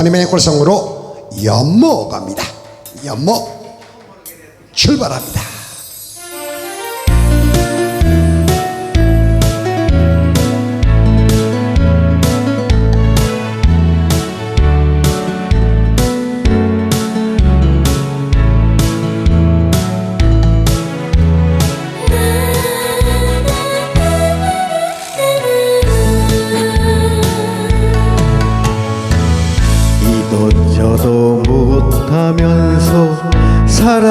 하나님의 골성으로 연모 갑니다. 연모 출발합니다.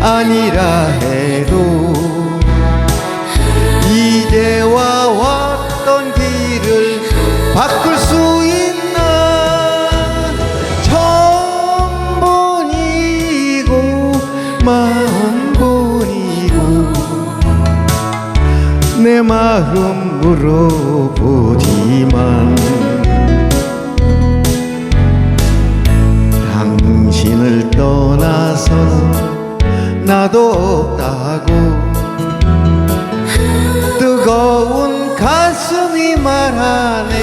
아니라 해도 이제와 왔던 길을 바꿀 수 있나? 처음 번이고 마음 번이고 내 마음 물어보지만 나도 없다고. 뜨거운 가슴이 말하네.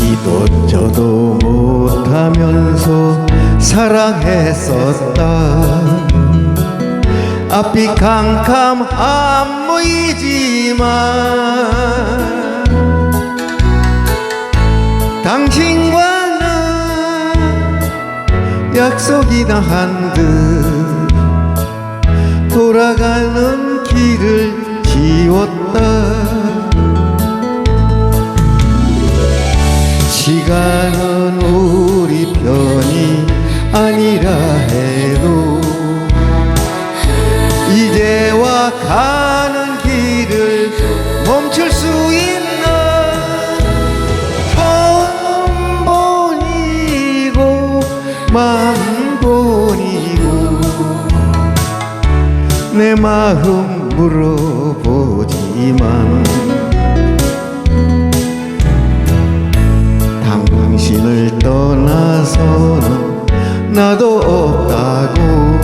이도 저도 못하면서 사랑했었다. 앞이 캄캄 안 보이지만 당신과는 약속이나 한 듯 돌아가는 길을 지웠다 아니라 해도 이제와 가는 길을 멈출 수 있나? 처음 번이고 만 번이고 내 마음 물어보지만 당신을 떠나서는 나도 없다고